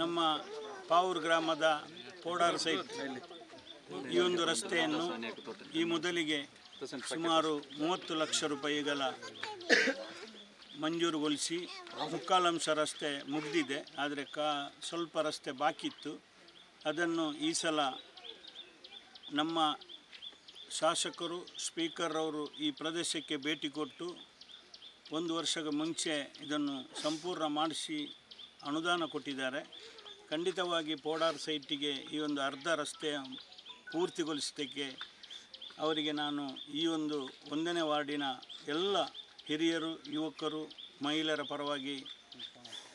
ನಮ್ಮ ಪಾವೂರು ಗ್ರಾಮದ ಪೋಡಾರ್ ಸೈಟ್ ಈ ಒಂದು ರಸ್ತೆಯನ್ನು ಈ ಮೊದಲಿಗೆ ಸುಮಾರು ಮೂವತ್ತು ಲಕ್ಷ ರೂಪಾಯಿಗಳ ಮಂಜೂರುಗೊಳಿಸಿ ಮುಕ್ಕಾಲಂಶ ರಸ್ತೆ ಮುಗಿದಿದೆ, ಆದರೆ ಕಾ ಸ್ವಲ್ಪ ರಸ್ತೆ ಬಾಕಿ ಇತ್ತು. ಅದನ್ನು ಈ ಸಲ ನಮ್ಮ ಶಾಸಕರು, ಸ್ಪೀಕರ್ ಅವರು ಈ ಪ್ರದೇಶಕ್ಕೆ ಭೇಟಿ ಕೊಟ್ಟು ಒಂದು ವರ್ಷದ ಮುಂಚೆ ಇದನ್ನು ಸಂಪೂರ್ಣ ಮಾಡಿಸಿ ಅನುದಾನ ಕೊಟ್ಟಿದ್ದಾರೆ. ಖಂಡಿತವಾಗಿ ಪೋಡಾರ್ ಸೈಟಿಗೆ ಈ ಒಂದು ಅರ್ಧ ರಸ್ತೆ ಪೂರ್ತಿಗೊಳಿಸಲಿಕ್ಕೆ ಅವರಿಗೆ ನಾನು ಈ ಒಂದು ಒಂದನೇ ವಾರ್ಡಿನ ಎಲ್ಲ ಹಿರಿಯರು, ಯುವಕರು, ಮಹಿಳೆಯರ ಪರವಾಗಿ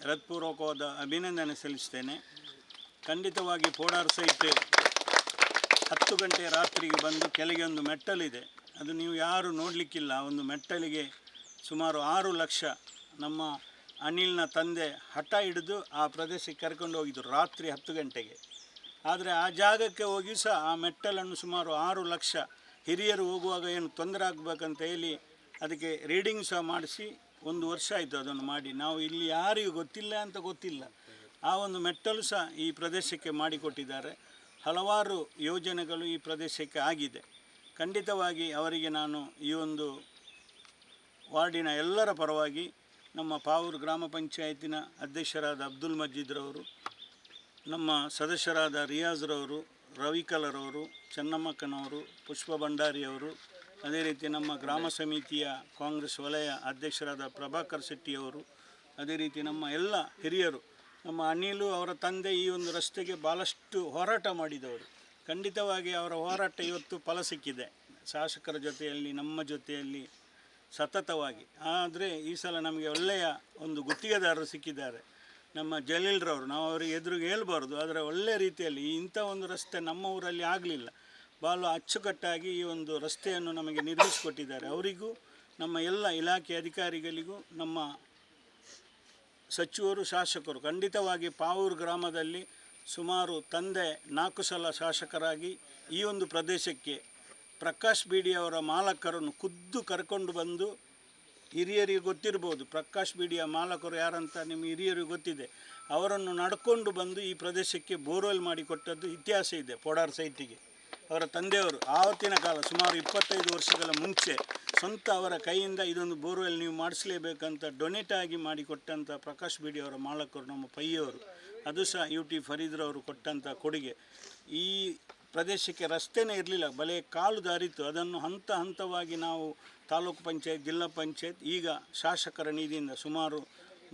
ಹೃತ್ಪೂರ್ವಕವಾದ ಅಭಿನಂದನೆ ಸಲ್ಲಿಸ್ತೇನೆ. ಖಂಡಿತವಾಗಿ ಪೋಡಾರ್ ಸೈಟ್ ಹತ್ತು ಗಂಟೆ ರಾತ್ರಿಗೆ ಬಂದು ಕೆಳಗೆ ಒಂದು ಮೆಟ್ಟಲಿದೆ. ಅದು ನೀವು ಯಾರು ನೋಡಲಿಕ್ಕಿಲ್ಲ. ಒಂದು ಮೆಟ್ಟಲಿಗೆ ಸುಮಾರು ಆರು ಲಕ್ಷ ನಮ್ಮ ಅನಿಲ್ನ ತಂದೆ ಹಠ ಹಿಡಿದು ಆ ಪ್ರದೇಶಕ್ಕೆ ಕರ್ಕೊಂಡು ಹೋಗಿದ್ದರು ರಾತ್ರಿ ಹತ್ತು ಗಂಟೆಗೆ. ಆದರೆ ಆ ಜಾಗಕ್ಕೆ ಹೋಗಿ ಸಹ ಆ ಮೆಟ್ಟಲನ್ನು ಸುಮಾರು ಆರು ಲಕ್ಷ ಹಿರಿಯರು ಹೋಗುವಾಗ ಏನು ತೊಂದರೆ ಆಗಬೇಕಂತ ಹೇಳಿ ಅದಕ್ಕೆ ರೀಡಿಂಗ್ ಸಹ ಮಾಡಿಸಿ ಒಂದು ವರ್ಷ ಆಯಿತು ಅದನ್ನು ಮಾಡಿ. ನಾವು ಇಲ್ಲಿ ಯಾರಿಗೂ ಗೊತ್ತಿಲ್ಲ ಅಂತ ಗೊತ್ತಿಲ್ಲ. ಆ ಒಂದು ಮೆಟ್ಟಲು ಸಹ ಈ ಪ್ರದೇಶಕ್ಕೆ ಮಾಡಿಕೊಟ್ಟಿದ್ದಾರೆ. ಹಲವಾರು ಯೋಜನೆಗಳು ಈ ಪ್ರದೇಶಕ್ಕೆ ಆಗಿದೆ. ಖಂಡಿತವಾಗಿ ಅವರಿಗೆ ನಾನು ಈ ಒಂದು ವಾರ್ಡಿನ ಎಲ್ಲರ ಪರವಾಗಿ ನಮ್ಮ ಪಾವೂರು ಗ್ರಾಮ ಪಂಚಾಯತಿನ ಅಧ್ಯಕ್ಷರಾದ ಅಬ್ದುಲ್ ಮಜೀದ್ರವರು ನಮ್ಮ ಸದಸ್ಯರಾದ ರಿಯಾಜ್ರವರು ರವಿಕಲರವರು ಚೆನ್ನಮ್ಮಕ್ಕನವರು, ಪುಷ್ಪ ಭಂಡಾರಿಯವರು ಅದೇ ರೀತಿ ನಮ್ಮ ಗ್ರಾಮ ಸಮಿತಿಯ ಕಾಂಗ್ರೆಸ್ ವಲಯ ಅಧ್ಯಕ್ಷರಾದ ಪ್ರಭಾಕರ್ ಶೆಟ್ಟಿಯವರು ಅದೇ ರೀತಿ ನಮ್ಮ ಎಲ್ಲ ಹಿರಿಯರು, ನಮ್ಮ ಅನಿಲು ಅವರ ತಂದೆ ಈ ಒಂದು ರಸ್ತೆಗೆ ಭಾಳಷ್ಟು ಹೋರಾಟ ಮಾಡಿದವರು. ಖಂಡಿತವಾಗಿ ಅವರ ಹೋರಾಟ ಇವತ್ತು ಫಲ ಸಿಕ್ಕಿದೆ. ಶಾಸಕರ ಜೊತೆಯಲ್ಲಿ, ನಮ್ಮ ಜೊತೆಯಲ್ಲಿ ಸತತವಾಗಿ. ಆದರೆ ಈ ಸಲ ನಮಗೆ ಒಳ್ಳೆಯ ಒಂದು ಗುತ್ತಿಗೆದಾರರು ಸಿಕ್ಕಿದ್ದಾರೆ. ನಮ್ಮ ಜಲೀಲ್ರವರು. ನಾವು ಅವರಿಗೆ ಎದುರಿಗೆ ಹೇಳ್ಬಾರ್ದು. ಆದರೆ ಒಳ್ಳೆಯ ರೀತಿಯಲ್ಲಿ ಇಂಥ ಒಂದು ರಸ್ತೆ ನಮ್ಮ ಊರಲ್ಲಿ ಆಗಲಿಲ್ಲ. ಭಾಳ ಅಚ್ಚುಕಟ್ಟಾಗಿ ಈ ಒಂದು ರಸ್ತೆಯನ್ನು ನಮಗೆ ನಿರ್ಮಿಸಿಕೊಟ್ಟಿದ್ದಾರೆ. ಅವರಿಗೂ, ನಮ್ಮ ಎಲ್ಲ ಇಲಾಖೆ ಅಧಿಕಾರಿಗಳಿಗೂ, ನಮ್ಮ ಸಚಿವರು, ಶಾಸಕರು, ಖಂಡಿತವಾಗಿ ಪಾವೂರು ಗ್ರಾಮದಲ್ಲಿ ಸುಮಾರು ತಂದೆ ನಾಲ್ಕು ಸಲ ಶಾಸಕರಾಗಿ ಈ ಒಂದು ಪ್ರದೇಶಕ್ಕೆ ಪ್ರಕಾಶ್ ಬೀಡಿ ಅವರ ಮಾಲಕರನ್ನು ಖುದ್ದು ಕರ್ಕೊಂಡು ಬಂದು ಹಿರಿಯರಿಗೆ ಗೊತ್ತಿರ್ಬೋದು. ಪ್ರಕಾಶ್ ಬೀಡಿಯ ಮಾಲಕರು ಯಾರಂತ ನಿಮ್ಮ ಹಿರಿಯರಿಗೆ ಗೊತ್ತಿದೆ. ಅವರನ್ನು ನಡ್ಕೊಂಡು ಬಂದು ಈ ಪ್ರದೇಶಕ್ಕೆ ಬೋರ್ವೆಲ್ ಮಾಡಿಕೊಟ್ಟದ್ದು ಇತಿಹಾಸ ಇದೆ ಪೋಡಾರ್ ಸೈಟಿಗೆ. ಅವರ ತಂದೆಯವರು ಆವತ್ತಿನ ಕಾಲ ಸುಮಾರು ಇಪ್ಪತ್ತೈದು ವರ್ಷಗಳ ಮುಂಚೆ ಸ್ವಂತ ಅವರ ಕೈಯಿಂದ ಇದೊಂದು ಬೋರ್ವೆಲ್ ನೀವು ಮಾಡಿಸಲೇಬೇಕಂತ ಡೊನೇಟ್ ಆಗಿ ಮಾಡಿಕೊಟ್ಟಂಥ ಪ್ರಕಾಶ್ ಬೀಡಿ ಅವರ ಮಾಲಕರು ನಮ್ಮ ಪೈಯವರು. ಅದು ಸಹ ಯು ಟಿ ಫರೀದ್ರವರು ಕೊಟ್ಟಂಥ ಕೊಡುಗೆ. ಈ ಪ್ರದೇಶಕ್ಕೆ ರಸ್ತೆನೇ ಇರಲಿಲ್ಲ. ಬಲೆ ಕಾಲು ದಾರಿತ್ತು. ಅದನ್ನು ಹಂತ ಹಂತವಾಗಿ ನಾವು ತಾಲೂಕು ಪಂಚಾಯತ್, ಜಿಲ್ಲಾ ಪಂಚಾಯತ್, ಈಗ ಶಾಸಕರ ನಿಧಿಯಿಂದ ಸುಮಾರು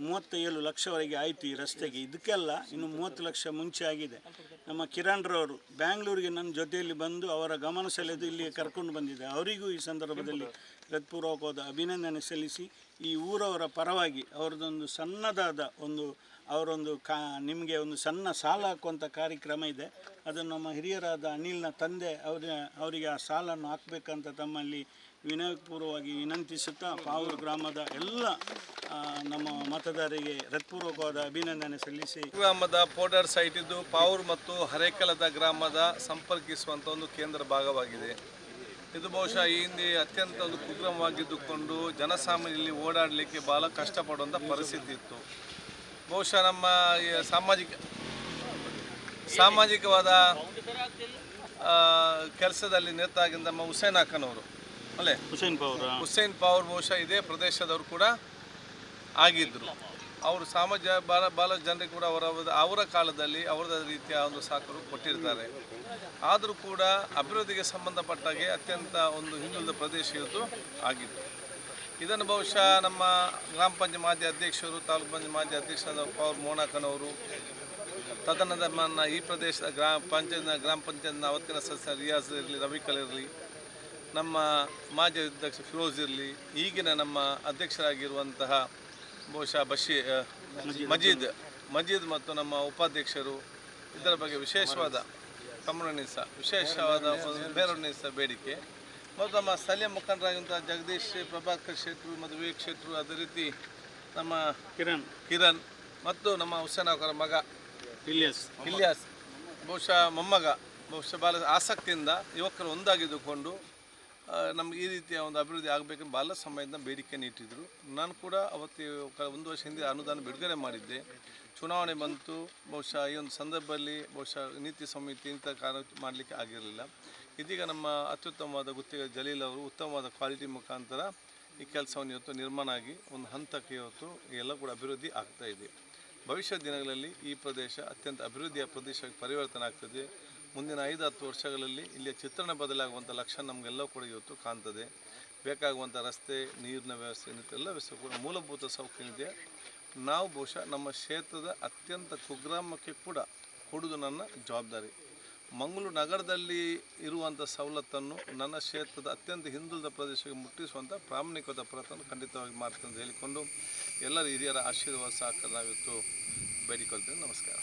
ಮೂವತ್ತೇಳು ಲಕ್ಷವರೆಗೆ ಆಯಿತು ಈ ರಸ್ತೆಗೆ. ಇದಕ್ಕೆಲ್ಲ ಇನ್ನು ಮೂವತ್ತು ಲಕ್ಷ ಮುಂಚೆ ಆಗಿದೆ. ನಮ್ಮ ಕಿರಣ್ರವರು ಬ್ಯಾಂಗ್ಳೂರಿಗೆ ನನ್ನ ಜೊತೆಯಲ್ಲಿ ಬಂದು ಅವರ ಗಮನ ಸೆಳೆದು ಇಲ್ಲಿಗೆ ಕರ್ಕೊಂಡು ಬಂದಿದೆ ಅವರಿಗೂ ಈ ಸಂದರ್ಭದಲ್ಲಿ ಹೃತ್ಪೂರ್ವಕವಾದ ಅಭಿನಂದನೆ ಸಲ್ಲಿಸಿ, ಈ ಊರವರ ಪರವಾಗಿ ಅವರದೊಂದು ಸಣ್ಣದಾದ ಒಂದು, ಅವರೊಂದು ಕಾ, ನಿಮಗೆ ಒಂದು ಸಣ್ಣ ಸಾಲ ಹಾಕುವಂಥ ಕಾರ್ಯಕ್ರಮ ಇದೆ. ಅದನ್ನು ನಮ್ಮ ಹಿರಿಯರಾದ ಅನಿಲ್ನ ತಂದೆ, ಅವರ, ಅವರಿಗೆ ಆ ಸಾಲನ್ನು ಹಾಕಬೇಕಂತ ತಮ್ಮಲ್ಲಿ ವಿನಯಪೂರ್ವವಾಗಿ ವಿನಂತಿಸುತ್ತಾ ಪಾವೂರು ಗ್ರಾಮದ ಎಲ್ಲ ನಮ್ಮ ಮತದಾರರಿಗೆ ಹೃತ್ಪೂರ್ವಕವಾದ ಅಭಿನಂದನೆ ಸಲ್ಲಿಸಿ. ಗ್ರಾಮದ ಪೋಡರ್ ಸೈಟ್ ಇದ್ದು ಪಾವೂರು ಮತ್ತು ಹರೇಕಲದ ಗ್ರಾಮದ ಸಂಪರ್ಕಿಸುವಂಥ ಒಂದು ಕೇಂದ್ರ ಭಾಗವಾಗಿದೆ. ಇದು ಬಹುಶಃ ಈ ಹಿಂದೆ ಅತ್ಯಂತ ಒಂದು ಕುಗ್ರಾಮವಾಗಿದ್ದುಕೊಂಡು ಜನಸಾಮಾನ್ಯರಲ್ಲಿ ಓಡಾಡಲಿಕ್ಕೆ ಭಾಳ ಕಷ್ಟಪಡುವಂಥ ಪರಿಸ್ಥಿತಿ ಇತ್ತು. ಬಹುಶಃ ನಮ್ಮ ಸಾಮಾಜಿಕ, ಸಾಮಾಜಿಕವಾದ ಕೆಲಸದಲ್ಲಿ ನೇತಾಗಿದ್ದ ನಮ್ಮ ಹುಸೇನ್ ಅಕ್ಕನವರು ಅಲ್ಲೇ? ಹುಸೇನ್ ಪೌರ್. ಹುಸೇನ್ ಪವರ್ ಬಹುಶಃ ಇದೇ ಪ್ರದೇಶದವರು ಕೂಡ ಆಗಿದ್ದರು ಅವರು ಸಮಾಜ ಬಾಲ ಬಾಲ ಜನರಿಗೆ ಕೂಡ ಅವರ ಅವರ ಕಾಲದಲ್ಲಿ ಅವರದೇ ರೀತಿಯ ಒಂದು ಸಾಕರು ಕೊಟ್ಟಿರ್ತಾರೆ. ಆದರೂ ಕೂಡ ಅಭಿವೃದ್ಧಿಗೆ ಸಂಬಂಧಪಟ್ಟಾಗೆ ಅತ್ಯಂತ ಒಂದು ಹಿಂದುಳಿದ ಪ್ರದೇಶ ಇವತ್ತು ಆಗಿತ್ತು. ಇದನ್ನು ಬಹುಶಃ ನಮ್ಮ ಗ್ರಾಮ ಪಂಚಾಯತ್ ಮಾಜಿ ಅಧ್ಯಕ್ಷರು ತಾಲೂಕು ಪಂಚಾಯತ್ ಮಾಜಿ ಅಧ್ಯಕ್ಷರಾದ ಪವರ್ ಮೋನಾಕನವರು ತದನಂತರ ನನ್ನ ಈ ಪ್ರದೇಶದ ಗ್ರಾಮ ಪಂಚಾಯತ್ನ ಗ್ರಾಮ ಪಂಚಾಯತ್ನ ಅವತ್ತಿನ ಸದಸ್ಯ ರಿಯಾಜ್ ಇರಲಿ ರವಿಕಲ್ ಇರಲಿ ನಮ್ಮ ಮಾಜಿ ಅಧ್ಯಕ್ಷ ಫಿರೋಜ್ ಇರಲಿ ಈಗಿನ ನಮ್ಮ ಅಧ್ಯಕ್ಷರಾಗಿರುವಂತಹ ಬಹುಶಃ ಬಶೀ ಮಜೀದ್ ಮಜೀದ್ ಮತ್ತು ನಮ್ಮ ಉಪಾಧ್ಯಕ್ಷರು ಇದರ ಬಗ್ಗೆ ವಿಶೇಷವಾದ ಕಮರಣಿಸ ವಿಶೇಷವಾದ ಬೇರೊಣಿಸ ಬೇಡಿಕೆ. ಮತ್ತು ನಮ್ಮ ಸ್ಥಳೀಯ ಮುಖಂಡರಾಗಿರುವಂಥ ಜಗದೀಶ್ ಪ್ರಭಾಕರ್ ಶೆಟ್ರು ಮತ್ತು ವಿವೇಕ್ ಶೆಟ್ರು ಅದೇ ರೀತಿ ನಮ್ಮ ಕಿರಣ್. ಕಿರಣ್ ಮತ್ತು ನಮ್ಮ ಹುಸೇನ್ ಅವರ ಮಗ ಇಲಿಯಾಸ್. ಇಲಿಯಾಸ್. ಬಹುಶಃ ಮೊಮ್ಮಗ ಬಹುಶಃ ಬಾಲ ಆಸಕ್ತಿಯಿಂದ ಯುವಕರು ಒಂದಾಗಿದ್ದುಕೊಂಡು ನಮ್ಗೆ ಈ ರೀತಿಯ ಒಂದು ಅಭಿವೃದ್ಧಿ ಆಗಬೇಕೆಂದು ಬಾಲ ಸಮಯದಿಂದ ಬೇಡಿಕೆಯನ್ನು ಇಟ್ಟಿದ್ದರು ನಾನು ಕೂಡ ಅವತ್ತು ಒಂದು ವರ್ಷ ಹಿಂದೆ ಅನುದಾನ ಬಿಡುಗಡೆ ಮಾಡಿದ್ದೆ. ಚುನಾವಣೆ ಬಂತು, ಬಹುಶಃ ಈ ಒಂದು ಸಂದರ್ಭದಲ್ಲಿ ಬಹುಶಃ ನೀತಿ ಸಮಿತಿ ಇಂಥ ಕಾರ್ಯ ಮಾಡಲಿಕ್ಕೆ ಆಗಿರಲಿಲ್ಲ. ಇದೀಗ ನಮ್ಮ ಅತ್ಯುತ್ತಮವಾದ ಗುತ್ತಿಗೆ ಜಲೀಲ್ ಅವರು ಉತ್ತಮವಾದ ಕ್ವಾಲಿಟಿ ಮುಖಾಂತರ ಈ ಕೆಲಸವನ್ನು ಇವತ್ತು ನಿರ್ಮಾಣ ಆಗಿ ಒಂದು ಹಂತಕ್ಕೆ ಇವತ್ತು ಎಲ್ಲ ಕೂಡ ಅಭಿವೃದ್ಧಿ ಆಗ್ತಾ ಇದೆ. ಭವಿಷ್ಯ ದಿನಗಳಲ್ಲಿ ಈ ಪ್ರದೇಶ ಅತ್ಯಂತ ಅಭಿವೃದ್ಧಿಯ ಪ್ರದೇಶಕ್ಕೆ ಪರಿವರ್ತನೆ ಆಗ್ತದೆ. ಮುಂದಿನ ಐದು ಹತ್ತು ವರ್ಷಗಳಲ್ಲಿ ಇಲ್ಲಿಯ ಚಿತ್ರಣ ಬದಲಾಗುವಂಥ ಲಕ್ಷಣ ನಮಗೆಲ್ಲ ಕೂಡ ಇವತ್ತು ಕಾಣ್ತದೆ. ಬೇಕಾಗುವಂಥ ರಸ್ತೆ, ನೀರಿನ ವ್ಯವಸ್ಥೆ ಎಲ್ಲ ವ್ಯವಸ್ಥೆ ಕೂಡ ಮೂಲಭೂತ ಸೌಕರ್ಯ ನಾವು ಬಹುಶಃ ನಮ್ಮ ಕ್ಷೇತ್ರದ ಅತ್ಯಂತ ಕುಗ್ರಾಮಕ್ಕೆ ಕೂಡ ಕೊಡುವುದು ನನ್ನ ಜವಾಬ್ದಾರಿ. ಮಂಗಳೂರು ನಗರದಲ್ಲಿ ಇರುವಂಥ ಸವಲತ್ತನ್ನು ನನ್ನ ಕ್ಷೇತ್ರದ ಅತ್ಯಂತ ಹಿಂದುಳಿದ ಪ್ರದೇಶಕ್ಕೆ ಮುಟ್ಟಿಸುವಂಥ ಪ್ರಾಮಾಣಿಕವಾದ ಪ್ರಯತ್ನ ಖಂಡಿತವಾಗಿ ಮಾಡ್ತೇನೆ ಅಂತ ಹೇಳಿಕೊಂಡು ಎಲ್ಲರ ಹಿರಿಯರ ಆಶೀರ್ವಾದ ಸಹಕಾರ ನಾವಿತ್ತು ಬೇಡಿಕೊಳ್ತೇನೆ ನಮಸ್ಕಾರ.